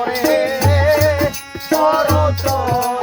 করে চরচর